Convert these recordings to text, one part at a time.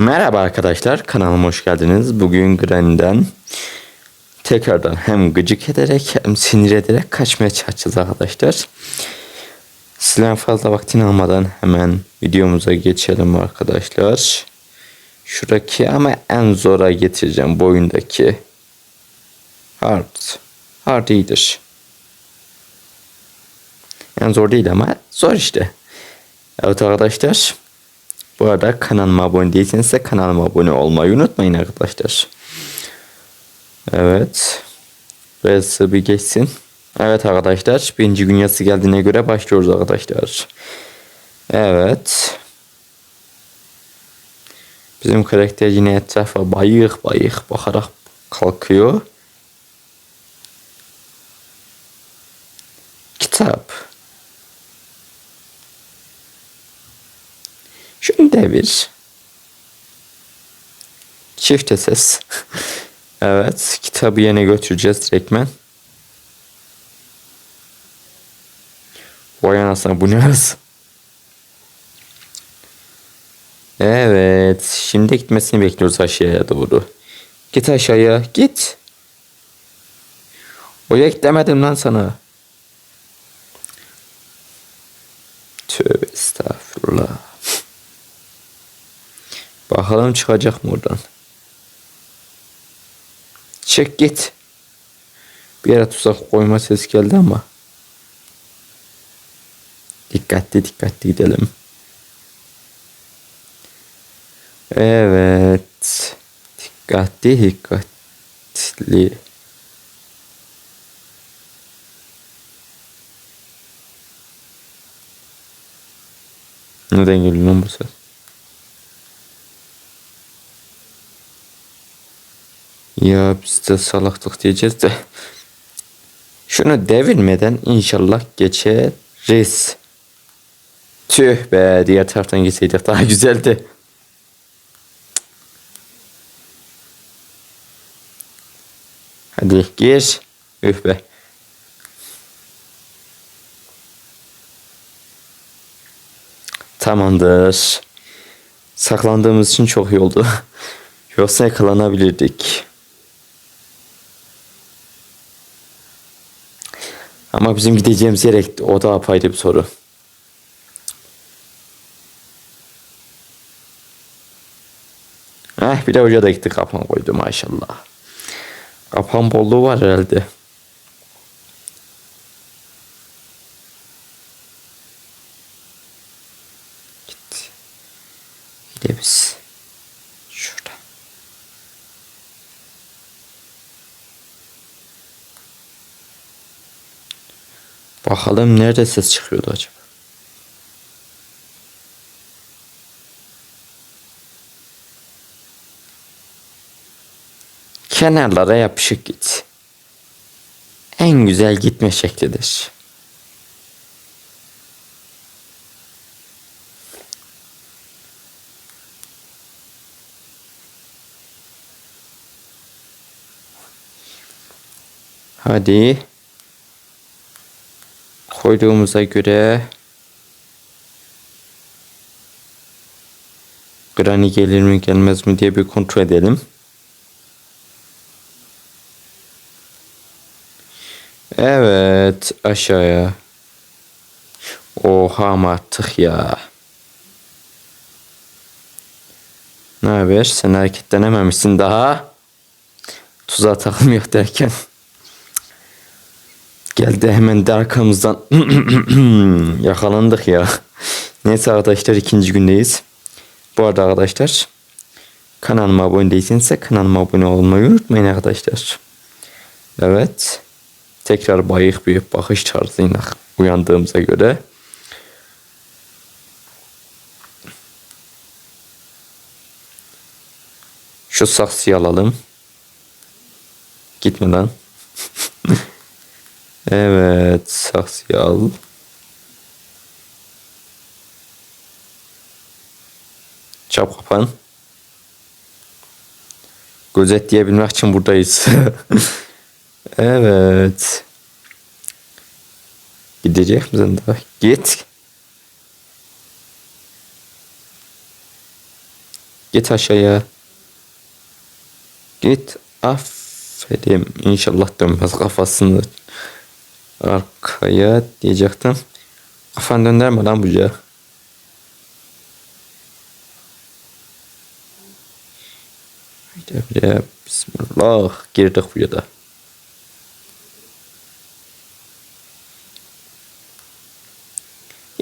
Merhaba arkadaşlar, kanalıma hoş geldiniz. Bugün Granny'den tekrardan hem gıcık ederek hem sinir ederek kaçmaya çalışacağız arkadaşlar. Sizden fazla vaktini almadan hemen videomuza geçelim arkadaşlar. Şuradaki ama en zora getireceğim bu oyundaki. Hard. Hard iyidir. En zor değil ama zor işte. Evet arkadaşlar. Bu arada kanalıma abone değilseniz de kanalıma abone olmayı unutmayın arkadaşlar. Evet. Burası bir geçsin. Evet arkadaşlar. Birinci gün yazısı geldiğine göre başlıyoruz arkadaşlar. Evet. Bizim karakter yine etrafa bayık bayık bakarak kalkıyor. Kitap. Şunu devir. Çifte ses. evet. Kitabı yine götüreceğiz direktmen. Vay anasını bu ne? Evet. Şimdi gitmesini bekliyoruz aşağıya doğru. Git aşağıya. Git. Oraya git demedim lan sana. Tövbe estağfurullah. Bakalım çıkacak mı oradan? Çek git. Bir yere tuzak koyma ses geldi ama. Dikkatli dikkatli gidelim. Evet. Dikkatli dikkatli. Neden geliyor lan bu ses? Ya biz de salaklık diyeceğiz de. Şunu devirmeden inşallah geçeriz. Tüh be diğer taraftan gitseydik daha güzeldi. Hadi gir. Üh be. Tamamdır. Saklandığımız için çok iyi oldu. Yoksa yakalanabilirdik. Ama bizim gideceğimiz yer o da apayrı bir soru. Eh bir de hoca da gitti kapan koydu maşallah. Kapan bolluğu var herhalde. Gitti. Bir de biz. Şurada. Bakalım nerede ses çıkıyordu acaba? Kenarlara yapışık git. En güzel gitme şeklidir. Hadi. Koyduğumuza göre Granny gelir mi gelmez mi diye bir kontrol edelim. Evet aşağıya. Oha artık ya. Ne haber? Sen hareketlenememişsin daha. Tuzağa takılmıyor derken. Geldi hemen de arkamızdan. Yakalandık ya. Neyse arkadaşlar ikinci gündeyiz. Bu arada arkadaşlar kanalıma abone değilseniz kanalıma abone olmayı unutmayın arkadaşlar. Evet. Tekrar bayık bir bakış tarzıyla uyandığımıza göre. Şu saksıyı alalım. Gitme lan. evet saksıyı al. Çap kapan. Gözetleyebilmek için buradayız. evet. Gidecek misin daha? Git. Git aşağıya. Git. Aferin. İnşallah dönmez kafasını arkaya diyecektim. Kafan döndürme lan bucağı. Haydi Bismillah. Girdik buraya da.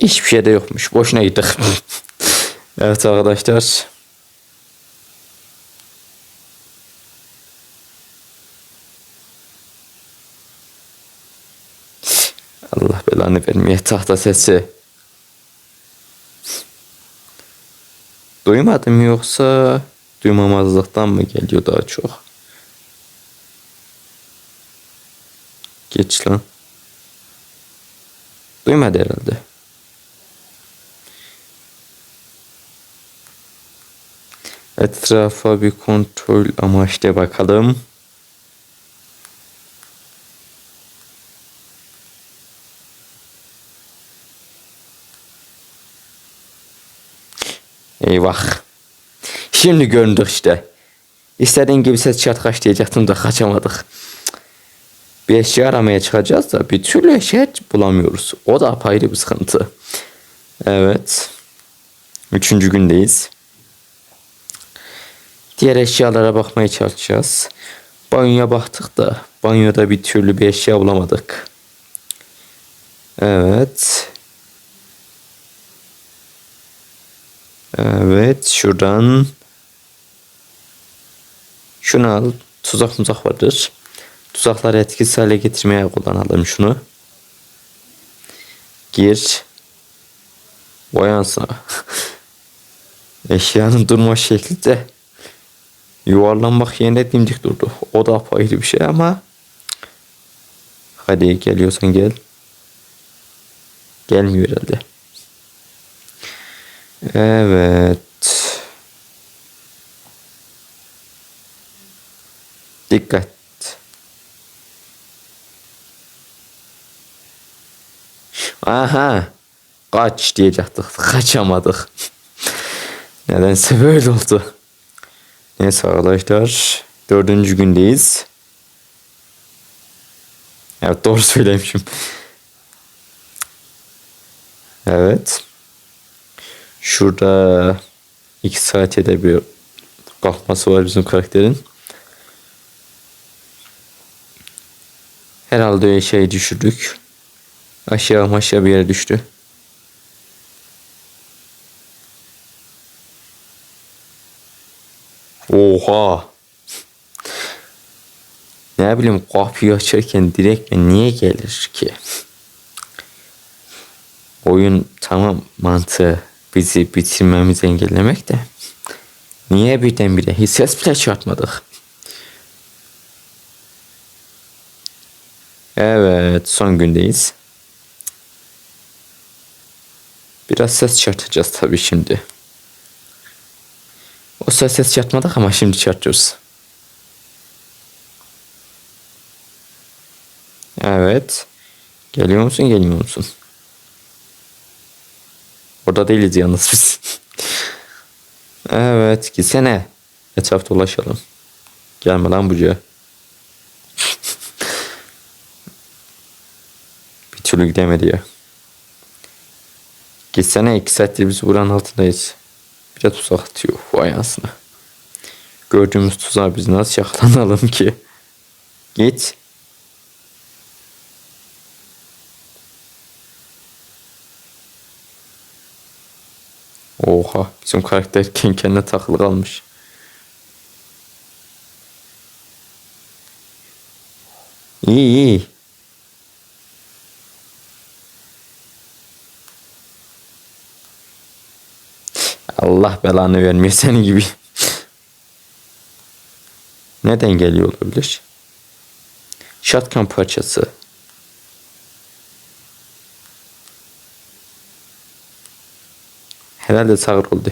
Hiçbir şey de yokmuş. Boşuna gittik. evet arkadaşlar. Allah belanı vermeye tahta sesi. Duymadım yoksa duymamazlıktan mı geliyor daha çok? Geç lan. Duymadı herhalde. Etrafa bir kontrol amaçlı bakalım. Eyvah. Şimdi göründük işte. İstediğin gibi ses çat kaç diyecektim da kaçamadık. Bir eşya aramaya çıkacağız da bir türlü eşya bulamıyoruz. O da apayrı bir sıkıntı. Evet. Üçüncü gündeyiz. Diğer eşyalara bakmaya çalışacağız. Banyoya baktık da banyoda bir türlü bir eşya bulamadık. Evet. Evet şuradan şunu al. Tuzak tuzak vardır. Tuzakları etkisiz hale getirmeye kullanalım şunu. Gir. Boyansın. Eşyanın durma şekli de yuvarlanmak yerine dimdik durdu. O da apayrı bir şey ama hadi geliyorsan gel. Gelmiyor herhalde. Evet. Dikkat. Aha. Kaç diyecektik. Kaçamadık. Nedense böyle oldu. Neyse arkadaşlar. Dördüncü gündeyiz. Evet doğru söylemişim. Evet. Şurada iki saate de bir kalkması var bizim karakterin. Herhalde şey düşürdük. Aşağı aşağı bir yere düştü. Oha. Ne bileyim kapıyı açarken direkt niye gelir ki? Oyun tamam mantığı bizi bitirmemizi engellemek de niye birdenbire hiç ses bile çıkartmadık? Evet son gündeyiz. Biraz ses çıkartacağız tabii şimdi. O ses ses çıkartmadık ama şimdi çıkartıyoruz. Evet. Geliyor musun gelmiyor musun? Orada değiliz yalnız biz. evet gitsene. Etrafta ulaşalım. Gelme lan bucağa. bir türlü gidemedi ya. Gitsene iki saattir biz buranın altındayız. Bir de tuzak atıyor. Vay anasını. Gördüğümüz tuzağa biz nasıl yakalanalım ki? Git. Oha bizim karakter kendi kendine takılı kalmış. İyi iyi. Allah belanı vermiyor seni gibi. Neden geliyor olabilir? Shotgun parçası. Herhalde sağır oldu.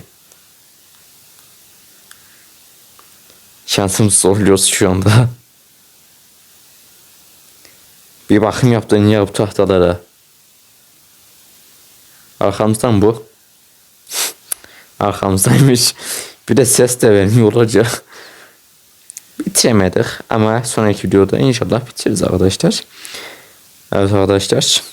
Şansımız zorluyoruz şu anda. Bir bakım yaptın ya bu tahtalara. Arkamızdan bu. Arkamızdaymış. Bir de ses de vermiyor olacak. Bitiremedik ama sonraki videoda inşallah bitiririz arkadaşlar. Evet arkadaşlar.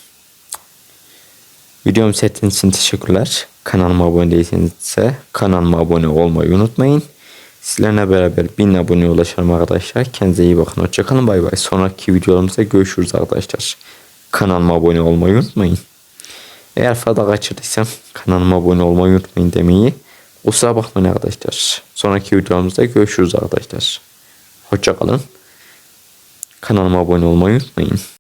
Videomu seyrettiğiniz için teşekkürler. Kanalıma abone değilseniz ise kanalıma abone olmayı unutmayın. Sizlerle beraber 1000 aboneye ulaşalım arkadaşlar. Kendinize iyi bakın. Hoşçakalın. Bay bay. Sonraki videolarımızda görüşürüz arkadaşlar. Kanalıma abone olmayı unutmayın. Eğer fazla kaçırdıysam kanalıma abone olmayı unutmayın demeyi. Kusura bakmayın arkadaşlar. Sonraki videolarımızda görüşürüz arkadaşlar. Hoşçakalın. Kanalıma abone olmayı unutmayın.